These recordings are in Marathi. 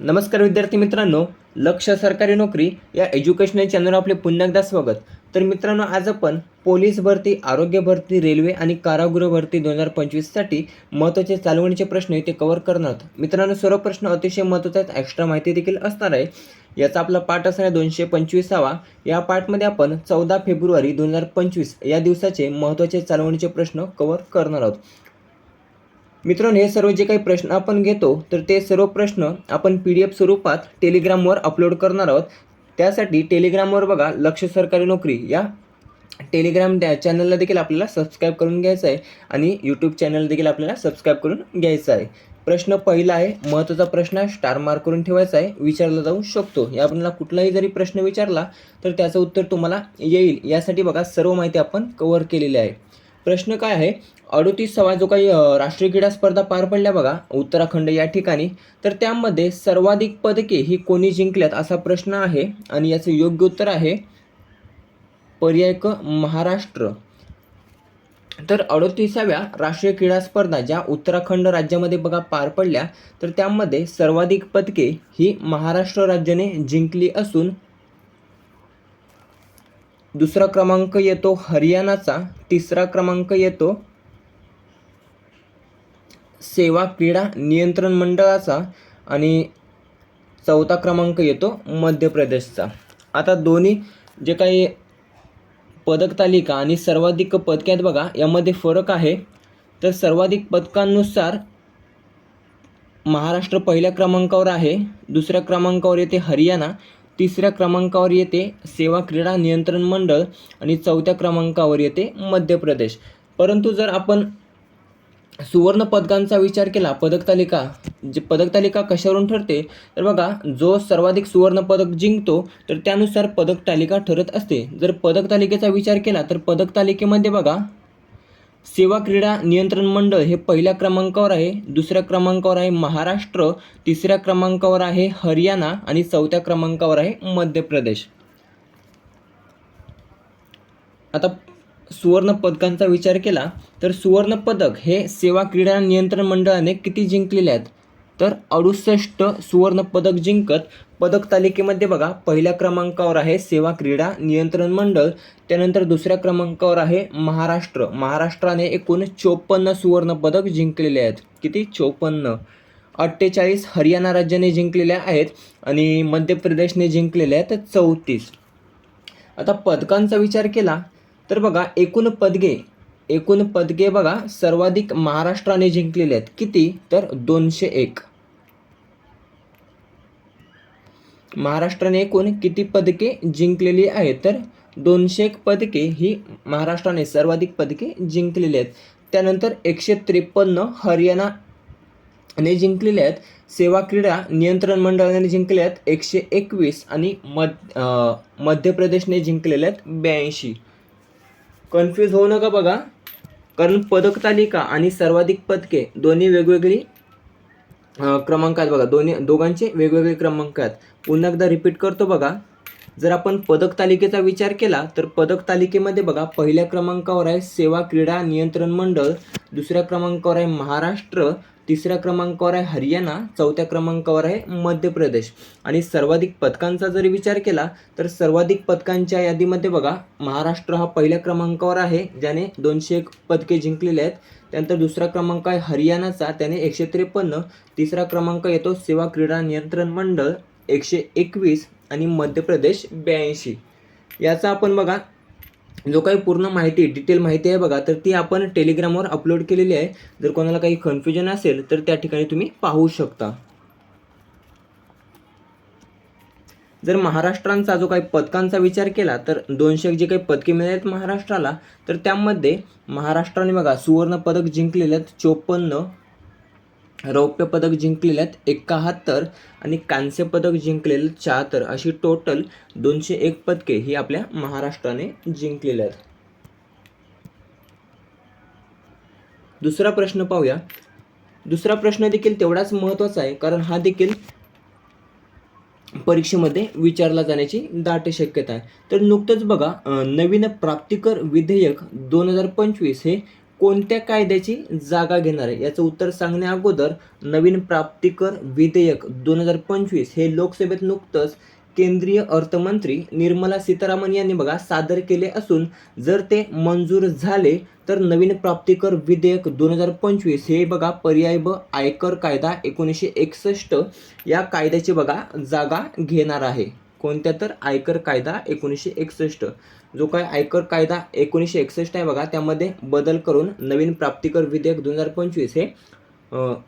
नमस्कार विद्यार्थी मित्रांनो लक्ष सरकारी नोकरी या एज्युकेशनल चॅनलवर आपले पुन्हा एकदा स्वागत. तर मित्रांनो आज आपण पोलीस भरती आरोग्य भरती रेल्वे आणि कारागृह भरती दोन हजार पंचवीससाठी महत्त्वाचे चालवणीचे प्रश्न इथे कव्हर करणार आहोत. मित्रांनो सर्व प्रश्न अतिशय महत्त्वाचे आहेत. एक्स्ट्रा माहिती देखील असणार आहे. याचा आपला पाठ असणार आहे दोनशे पंचवीसावा. या पाठमध्ये आपण चौदा फेब्रुवारी दोन हजार पंचवीस या दिवसाचे महत्त्वाचे चालवणीचे प्रश्न कव्हर करणार आहोत. मित्रांनो हे सर्व जे काही प्रश्न आपण घेतो तर ते सर्व प्रश्न आपण पी डी एफ स्वरूपात टेलिग्रामवर अपलोड करणार आहोत. त्यासाठी टेलिग्रामवर बघा लक्ष सरकारी नोकरी या. टेलिग्राम त्या चॅनलला देखील आपल्याला सबस्क्राईब करून घ्यायचं आहे आणि यूट्यूब चॅनल देखील आपल्याला सबस्क्राईब करून घ्यायचं आहे. प्रश्न पहिला आहे महत्त्वाचा प्रश्न आहे स्टार मार्क करून ठेवायचा आहे विचारला जाऊ शकतो. या आपल्याला कुठलाही जरी प्रश्न विचारला तर त्याचं उत्तर तुम्हाला येईल. यासाठी बघा सर्व माहिती आपण कव्हर केलेली आहे. प्रश्न काय आहे? अडोतीसावा जो काही राष्ट्रीय क्रीडा स्पर्धा पार पडल्या बघा उत्तराखंड या ठिकाणी. तर त्यामध्ये सर्वाधिक पदके ही कोणी जिंकल्यात असा प्रश्न आहे आणि याचं योग्य उत्तर आहे पर्याय क महाराष्ट्र. तर अडोतीसाव्या राष्ट्रीय क्रीडा स्पर्धा ज्या उत्तराखंड राज्यामध्ये बघा पार पडल्या तर त्यामध्ये सर्वाधिक पदके ही महाराष्ट्र राज्याने जिंकली असून दुसरा क्रमांक येतो हरियाणाचा. तिसरा क्रमांक येतो सेवा क्रीडा नियंत्रण मंडळाचा. आणि चौथा क्रमांक येतो मध्य प्रदेशचा आता दोन्ही जे काही पदक तालिका आणि सर्वाधिक पदके आहेत बघा यामध्ये फरक आहे. तर सर्वाधिक पदकांनुसार महाराष्ट्र पहिल्या क्रमांकावर आहे. दुसऱ्या क्रमांकावर येते हरियाणा. तिसऱ्या क्रमांकावर येते सेवा क्रीडा नियंत्रण मंडळ आणि चौथ्या क्रमांकावर येते मध्य प्रदेश. परंतु जर आपण सुवर्ण पदकांचा विचार केला पदकतालिका जे पदक तालिका कशावरून ठरते? तर बघा जो सर्वाधिक सुवर्ण पदक जिंकतो तर त्यानुसार पदक तालिका ठरत असते. जर पदक तालिकेचा विचार केला तर पदक तालिकेमध्ये बघा सेवा क्रीडा नियंत्रण मंडळ हे पहिल्या क्रमांकावर आहे दुसऱ्या क्रमांकावर आहे महाराष्ट्र तिसऱ्या क्रमांकावर आहे हरियाणा आणि चौथ्या क्रमांकावर आहे मध्य प्रदेश आता सुवर्ण पदकांचा विचार केला तर सुवर्ण पदक हे सेवा क्रीडा नियंत्रण मंडळाने किती जिंकलेले आहेत? तर अडुसष्ट सुवर्णपदक जिंकत पदक तालिकेमध्ये बघा पहिल्या क्रमांकावर आहे सेवा क्रीडा नियंत्रण मंडळ त्यानंतर दुसऱ्या क्रमांकावर आहे महाराष्ट्र. महाराष्ट्राने एकूण चोपन्न सुवर्णपदक जिंकलेले आहेत. किती? चोपन्न. अठ्ठेचाळीस हरियाणा राज्याने जिंकलेले आहेत आणि मध्य प्रदेशने जिंकलेले आहेत चौतीस. आता पदकांचा विचार केला तर बघा एकूण पदके एकूण पदके बघा सर्वाधिक महाराष्ट्राने जिंकलेले आहेत. किती? तर दोनशे एक. महाराष्ट्राने एकूण किती पदके जिंकलेली आहेत? तर दोनशे एक पदके ही महाराष्ट्राने सर्वाधिक पदके जिंकलेली आहेत. त्यानंतर एकशे त्रेपन्न हरियाणा ने जिंकलेले आहेत. सेवा क्रीडा नियंत्रण मंडळाने जिंकले आहेत. एकशे एकवीस आणि मध मध्य प्रदेशने जिंकलेले आहेत ब्याऐंशी. कन्फ्यूज होऊ नका बघा. कारण पदक तालिका आणि सर्वाधिक पदके दोन्ही वेगवेगळी क्रमांक आहेत बघा. दोन्ही दोघांचे वेगवेगळे क्रमांक आहेत. पुन्हा एकदा रिपीट करतो बघा. जर आपण पदक तालिकेचा विचार केला तर पदक तालिकेमध्ये बघा पहिल्या क्रमांकावर आहे सेवा क्रीडा नियंत्रण मंडळ दुसऱ्या क्रमांकावर आहे महाराष्ट्र तिसऱ्या क्रमांकावर आहे हरियाणा चौथ्या क्रमांकावर आहे मध्य प्रदेश आणि सर्वाधिक पदकांचा जरी विचार केला तर सर्वाधिक पदकांच्या यादीमध्ये बघा महाराष्ट्र हा पहिल्या क्रमांकावर आहे ज्याने दोनशे एक पदके जिंकलेले आहेत. त्यानंतर दुसरा क्रमांक आहे हरियाणाचा त्याने एकशे त्रेपन्न. तिसरा क्रमांक येतो सेवा क्रीडा नियंत्रण मंडळ एकशे एकवीस. आणि मध्य प्रदेश ब्याऐंशी. याचा आपण बघा जो काही पूर्ण माहिती डिटेल माहिती आहे बघा तर ती आपण टेलिग्रामवर अपलोड केलेली आहे. जर कोणाला काही कन्फ्युजन असेल तर त्या ठिकाणी तुम्ही पाहू शकता. जर महाराष्ट्रांचा जो काही पदकांचा विचार केला तर दोनशे जे काही पदके मिळाली आहेत महाराष्ट्राला तर त्यामध्ये महाराष्ट्राने बघा सुवर्ण पदक जिंकलेले आहेत चोपन्न रौप्य पदक जिंकलेले आहेत एकाहत्तर आणि कांस्य पदक जिंकलेले आहेत शहात्तर अशी टोटल दोनशे एक पदके ही आपल्या महाराष्ट्राने जिंकलेली आहेत. दुसरा प्रश्न पाहूया. दुसरा प्रश्न देखील तेवढाच महत्त्वाचा आहे कारण हा देखील परीक्षेमध्ये विचारला जाण्याची दाट शक्यता आहे. तर नुकतंच बघा नवीन प्राप्तिकर विधेयक दोन हजार पंचवीस हे कोणत्या कायद्याची जागा घेणार आहे? याचं उत्तर सांगण्या अगोदर नवीन प्राप्तिकर विधेयक दोन हजार पंचवीस हे लोकसभेत नुकतंच केंद्रीय अर्थमंत्री निर्मला सीतारामन यांनी बघा सादर केले असून जर ते मंजूर झाले तर नवीन प्राप्तिकर विधेयक दोन हजार पंचवीस हे बघा पर्याय ब आयकर कायदा एकोणीसशे एकसष्ट या कायद्याची बघा जागा घेणार आहे. कोणत्या तर आयकर कायदा एकोणीसशे एकसष्ट. जो काय आयकर कायदा एकोणीसशे एकसष्ट आहे बघा त्यामध्ये बदल करून नवीन प्राप्तिकर विधेयक दोन हजार पंचवीस हे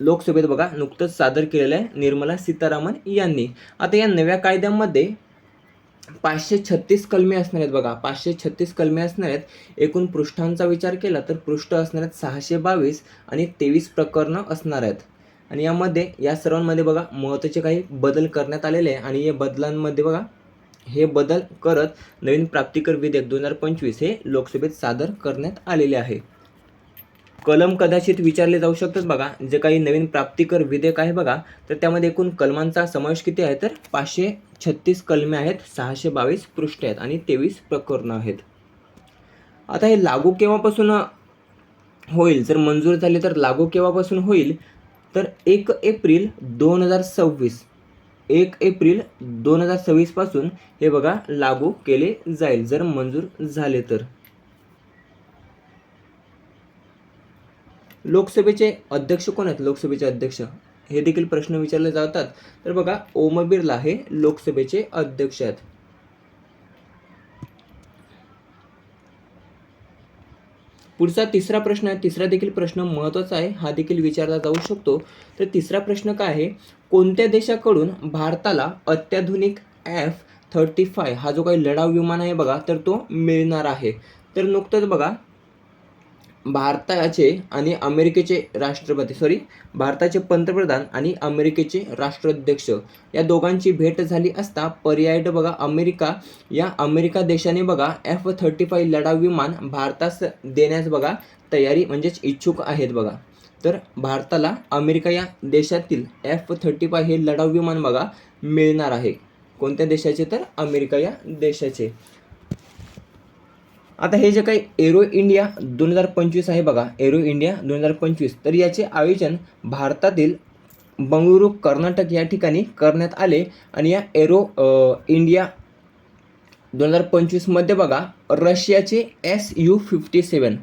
लोकसभेत बघा नुकतंच सादर केलेलं आहे निर्मला सीतारामन यांनी. आता या नव्या कायद्यामध्ये पाचशे छत्तीस कलमे असणार आहेत बघा पाचशे छत्तीस कलमे असणार आहेत. एकूण पृष्ठांचा विचार केला तर पृष्ठ असणार आहेत सहाशे बावीस आणि तेवीस प्रकरणं असणार आहेत. आणि यामध्ये या सर्वांमध्ये बघा महत्त्वाचे काही बदल करण्यात आलेले आहे. आणि या बदलांमध्ये बघा हे बदल करत नवीन प्राप्तिकर विधेयक दोन हजार पंचवीस हे लोकसभेत सादर करण्यात आलेले आहे. कलम कदाचित विचारले जाऊ शकतात बघा. जे काही नवीन प्राप्तिकर विधेयक आहे बघा तर त्यामध्ये एकूण कलमांचा समावेश किती आहे? तर पाचशे छत्तीस कलमे आहेत सहाशे बावीस पृष्ठ आहेत आणि तेवीस प्रकरणं आहेत. आता हे लागू केव्हापासून होईल? जर मंजूर झाले तर लागू केव्हापासून होईल? तर एक एप्रिल दोन हजार सव्वीस एक एप्रिल दोन हजार सव्वीसपासून हे बघा लागू केले जाईल जर मंजूर झाले तर. लोकसभेचे अध्यक्ष कोण आहेत? लोकसभेचे अध्यक्ष. हे देखील प्रश्न विचारले जातात. तर बघा ओम बिर्ला हे लोकसभेचे अध्यक्ष आहेत. पुढचा तिसरा प्रश्न आहे. तिसरा देखील प्रश्न महत्त्वाचा आहे. हा देखील विचारला जाऊ शकतो. तर तिसरा प्रश्न काय आहे? कोणत्या देशाकडून भारताला अत्याधुनिक एफ थर्टी फाय हा जो काही लढाऊ विमान आहे बघा तर तो मिळणार आहे. तर नुकतंच बघा भारताचे आणि अमेरिकेचे राष्ट्रपती सॉरी भारताचे पंतप्रधान आणि अमेरिकेचे राष्ट्राध्यक्ष. या दोघांची भेट झाली असता पर्याय ड बघा अमेरिका या अमेरिका देशाने बघा एफ थर्टी फाय लढाऊ विमान भारतास देण्यास बघा तयारी म्हणजेच इच्छुक आहेत बघा. तर भारताला अमेरिका या देशातील एफ थर्टी फाय हे लढाऊ विमान बघा मिळणार आहे. कोणत्या देशाचे? तर अमेरिका या देशाचे. आता हे जे काही एरो इंडिया दोन हजार पंचवीस आहे बघा एरो इंडिया दोन हजार पंचवीस तर याचे आयोजन भारतातील बंगळुरू कर्नाटक या ठिकाणी करण्यात आले आणि या एरो इंडिया दोन हजार पंचवीसमध्ये बघा रशियाचे एस यू फिफ्टी सेवन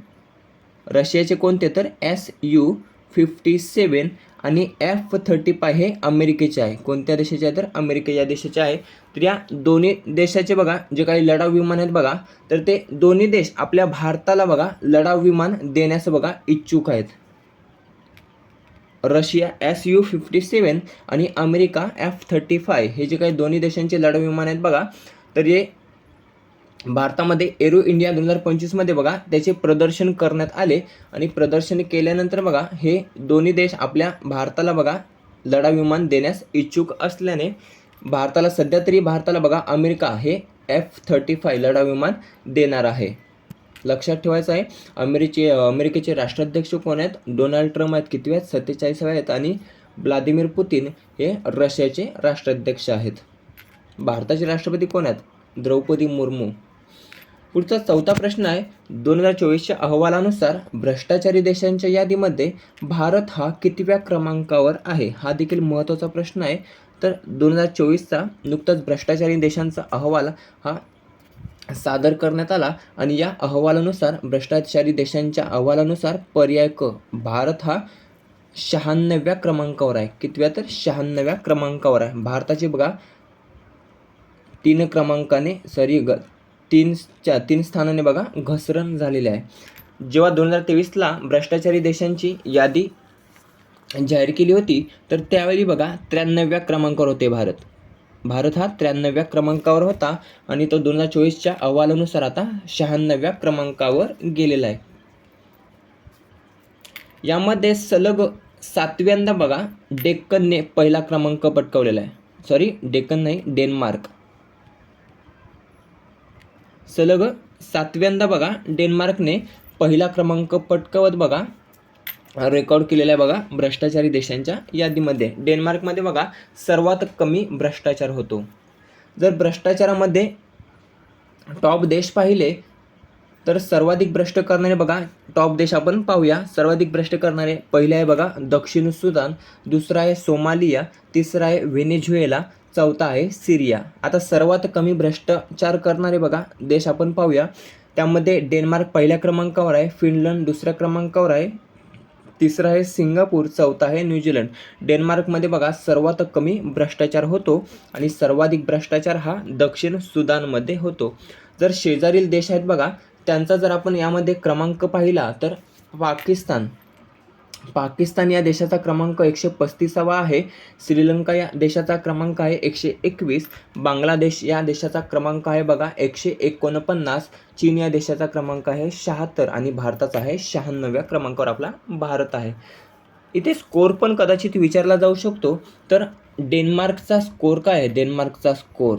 रशियाचे कोणते तर एस यू फिफ्टी सेवन आणि एफ थर्टी फाय हे अमेरिकेचे आहे. कोणत्या देशाचे आहे तर अमेरिका या देशाचे आहे. तर या दोन्ही देशाचे बघा जे काही लढाऊ विमान आहेत बघा तर ते दोन्ही देश आपल्या भारताला बघा लढाऊ विमान देण्यास बघा इच्छुक आहेत. Russia S U fifty seven आणि अमेरिका एफ थर्टी फाय हे जे काही दोन्ही देशांचे लढाऊ विमान आहेत बघा तर हे भारतामध्ये एरो इंडिया दोन हजार पंचवीसमध्ये बघा त्याचे प्रदर्शन करण्यात आले. आणि प्रदर्शन केल्यानंतर बघा हे दोन्ही देश आपल्या भारताला बघा लढा विमान देण्यास इच्छुक असल्याने भारताला सध्या तरी भारताला बघा अमेरिका हे एफ थर्टी फाय लढा विमान देणार आहे. लक्षात ठेवायचं आहे अमेरिके अमेरिकेचे राष्ट्राध्यक्ष कोण आहेत? डोनाल्ड ट्रम्प आहेत. किती आहेत? सत्तेचाळीसावे आहेत. आणि व्लादिमीर पुतीन हे रशियाचे राष्ट्राध्यक्ष आहेत. भारताचे राष्ट्रपती कोण आहेत? द्रौपदी मुर्मू. पुढचा चौथा प्रश्न आहे दोन हजार चोवीसच्या अहवालानुसार भ्रष्टाचारी देशांच्या यादीमध्ये भारत हा कितव्या क्रमांकावर आहे? हा देखील महत्त्वाचा प्रश्न आहे. तर दोन हजार चोवीसचा नुकताच भ्रष्टाचारी देशांचा अहवाल हा सादर करण्यात आला आणि या अहवालानुसार भ्रष्टाचारी देशांच्या अहवालानुसार पर्याय क भारत हा शहाण्णव्या क्रमांकावर आहे. कितव्या तर शहाण्णव्या क्रमांकावर आहे. भारताची बघा तीन क्रमांकाने सॉरी ग तीनच्या तीन स्थानाने बघा घसरण झालेली आहे. जेव्हा दोन हजार तेवीसला भ्रष्टाचारी देशांची यादी जाहीर केली होती तर त्यावेळी बघा त्र्याण्णव्या क्रमांकावर होते भारत. भारत हा त्र्याण्णव्या क्रमांकावर होता आणि तो दोन हजार चोवीसच्या अहवालानुसार आता शहाण्णव्या क्रमांकावर गेलेला आहे. यामध्ये सलग सातव्यांदा बघा डेक्कनने पहिला क्रमांक पटकवलेला आहे. सॉरी डेक्कन नाही डेन्मार्क. सलग सातव्यांदा बघा डेन्मार्कने पहिला क्रमांक पटकवत बघा. रेकॉर्ड केलेला आहे बघा भ्रष्टाचारी देशांच्या यादीमध्ये. डेन्मार्कमध्ये बघा सर्वात कमी भ्रष्टाचार होतो. जर भ्रष्टाचारामध्ये टॉप देश पाहिले तर सर्वाधिक भ्रष्ट करणारे बघा टॉप देश आपण पाहूया. सर्वाधिक भ्रष्ट करणारे पहिले आहे बघा दक्षिण सुदान दुसरा आहे सोमालिया तिसरा आहे व्हेनेझुएला चौथा आहे सिरिया. आता सर्वात कमी भ्रष्टाचार करणारे बघा देश आपण पाहूया. त्यामध्ये डेन्मार्क पहिल्या क्रमांकावर आहे फिनलंड दुसऱ्या क्रमांकावर आहे तिसरा आहे सिंगापूर चौथा आहे न्यूझीलंड डेन्मार्कमध्ये बघा सर्वात कमी भ्रष्टाचार होतो आणि सर्वाधिक भ्रष्टाचार हा दक्षिण सुदानमध्ये होतो. जर शेजारील देश आहेत बघा त्यांचा जर आपण यामध्ये क्रमांक पाहिला तर पाकिस्तान. पाकिस्तान या देशाचा क्रमांक एकशे पस्तीसावा आहे. श्रीलंका या देशाचा क्रमांक आहे एकशे एकवीस. बांगलादेश या देशाचा क्रमांक आहे बघा एकशे एकोणपन्नास. चीन या देशाचा क्रमांक आहे शहात्तर आणि भारताचा आहे शहाण्णव्या क्रमांकावर आपला भारत आहे. इथे स्कोर पण कदाचित विचारला जाऊ शकतो. तर डेन्मार्कचा स्कोर काय आहे? डेन्मार्कचा स्कोर.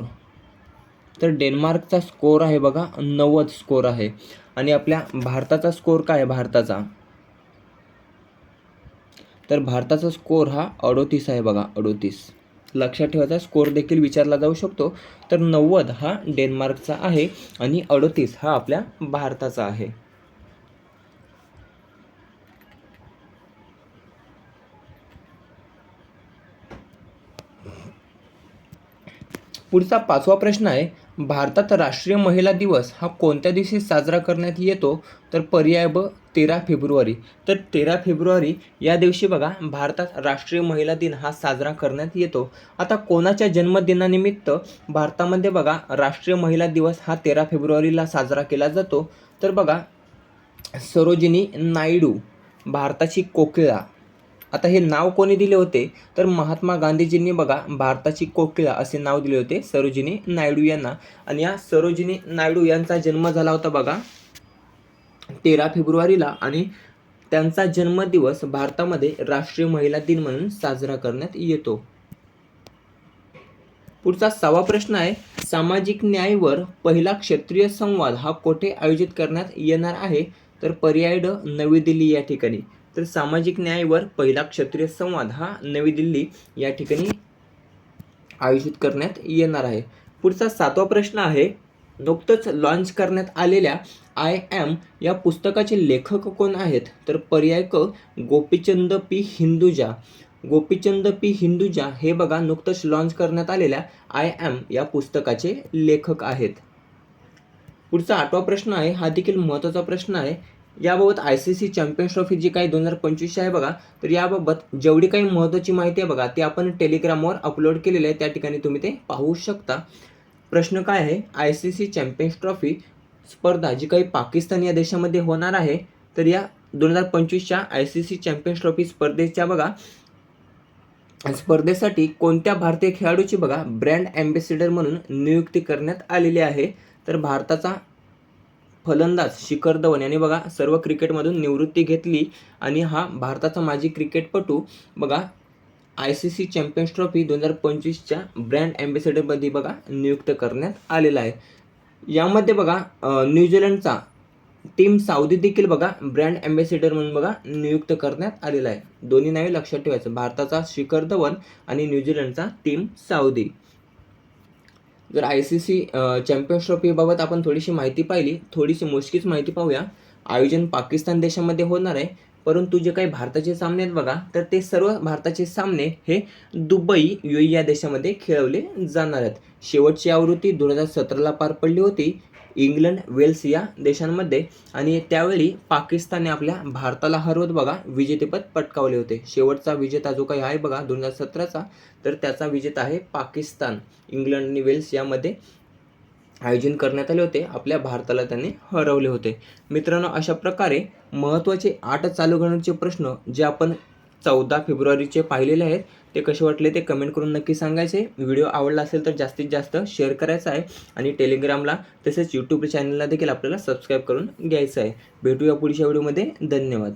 तर डेन्मार्कचा स्कोर आहे बघा नव्वद स्कोर आहे. आणि आपल्या भारताचा स्कोर काय आहे? भारताचा. तर भारताचा स्कोर हा अडोतीस आहे बघा अडोतीस. लक्षात ठेवायचा स्कोर देखील विचारला जाऊ शकतो. तर नव्वद हा डेन्मार्कचा आहे आणि अडोतीस हा आपल्या भारताचा आहे. पुढचा पाचवा प्रश्न आहे भारतात राष्ट्रीय महिला दिवस हा कोणत्या दिवशी साजरा करण्यात येतो? तर पर्याय ब तेरा फेब्रुवारी. तर तेरा फेब्रुवारी या दिवशी बघा भारतात राष्ट्रीय महिला दिन हा साजरा करण्यात येतो. आता कोणाच्या जन्मदिनानिमित्त भारतामध्ये बघा राष्ट्रीय महिला दिवस हा तेरा फेब्रुवारीला साजरा केला जातो? तर बघा सरोजिनी नायडू भारताची कोकिळा आता हे नाव कोणी दिले होते? तर महात्मा गांधीजींनी बघा भारताची कोकिळा असे नाव दिले होते सरोजिनी नायडू यांना. आणि या सरोजिनी नायडू यांचा जन्म झाला होता बघा तेरा फेब्रुवारीला. आणि त्यांचा जन्मदिवस भारतामध्ये राष्ट्रीय महिला दिन म्हणून साजरा करण्यात येतो. पुढचा सहावा प्रश्न आहे सामाजिक न्यायवर पहिला क्षेत्रीय संवाद हा कोठे आयोजित करण्यात येणार आहे? तर पर्याय ड नवी दिल्ली या ठिकाणी. तर सामाजिक न्यायावर पहिला क्षत्रिय संवाद हा नवी दिल्ली या ठिकाणी आयोजित करण्यात येणार आहे. पुढचा सातवा प्रश्न आहे नुकतंच लॉन्च करण्यात आलेल्या आय एम या पुस्तकाचे लेखक कोण आहेत? तर पर्याय क गोपीचंद पी हिंदुजा. गोपीचंद पी हिंदुजा हे बघा नुकतंच लॉन्च करण्यात आलेल्या आय एम या पुस्तकाचे लेखक आहेत. पुढचा आठवा प्रश्न आहे हा देखील महत्त्वाचा प्रश्न आहे याबाबत I C C champions trophy जी काही दोन हजार पंचवीसची आहे बघा तर याबाबत जेवढी काही महत्त्वाची माहिती आहे बघा ती आपण टेलिग्रामवर अपलोड केलेली आहे. त्या ठिकाणी तुम्ही ते पाहू शकता. प्रश्न काय आहे? I C C champions trophy स्पर्धा जी काही पाकिस्तान या देशामध्ये होणार आहे तर या दोन हजार पंचवीसच्या I C C champions trophy स्पर्धेच्या बघा स्पर्धेसाठी कोणत्या भारतीय खेळाडूची बघा ब्रँड ॲम्बेसिडर म्हणून नियुक्ती करण्यात आलेली आहे. तर भारताचा फलंदाज शिखर धवन यांनी बघा सर्व क्रिकेटमधून निवृत्ती घेतली आणि हा भारताचा माजी क्रिकेटपटू. बघा I C C champions trophy दोन हजार पंचवीसच्या ब्रँड ॲम्बेसेडरमध्ये बघा नियुक्त करण्यात आलेला आहे. यामध्ये बघा न्यूझीलंडचा टीम साऊदी देखील बघा ब्रँड ॲम्बेसेडर म्हणून बघा नियुक्त करण्यात आलेला आहे. दोन्ही नावे लक्षात ठेवायचं. भारताचा शिखर धवन आणि न्यूझीलंडचा टीम साऊदी. जर आय सी सी चॅम्पियन्स ट्रॉफीबाबत आपण थोडीशी माहिती पाहिली थोडीशी मोजकीच माहिती पाहूया. आयोजन पाकिस्तान देशामध्ये होणार आहे परंतु जे काही भारताचे सामने आहेत बघा तर ते सर्व भारताचे सामने हे दुबई यू या देशामध्ये खेळवले जाणार आहेत. शेवटची आवृत्ती दोन हजार सतराला पार पडली होती इंग्लंड वेल्स या देशांमध्ये आणि त्यावेळी पाकिस्तानने आपल्या भारताला हरवत बघा विजेतेपद पटकावले होते. शेवटचा विजेता जो काही आहे बघा दोन हजार सतराचा तर त्याचा विजेता आहे पाकिस्तान. इंग्लंड आणि वेल्स यामध्ये आयोजन करण्यात आले होते. आपल्या भारताला त्यांनी हरवले होते. मित्रांनो अशा प्रकारे महत्त्वाचे आठ चालू घडण्याचे प्रश्न जे आपण चौदा फेब्रुवारीचे पाहिलेले आहेत ते कसे वाटले ते कमेंट करून नक्की सांगायचे. व्हिडिओ आवडला असेल तर जास्तीत जास्त शेअर करायचा आहे. आणि टेलिग्रामला तसेच यूट्यूब चॅनलला देखील आपल्याला सबस्क्राईब करून घ्यायचं आहे. भेटूया पुढच्या व्हिडिओमध्ये धन्यवाद.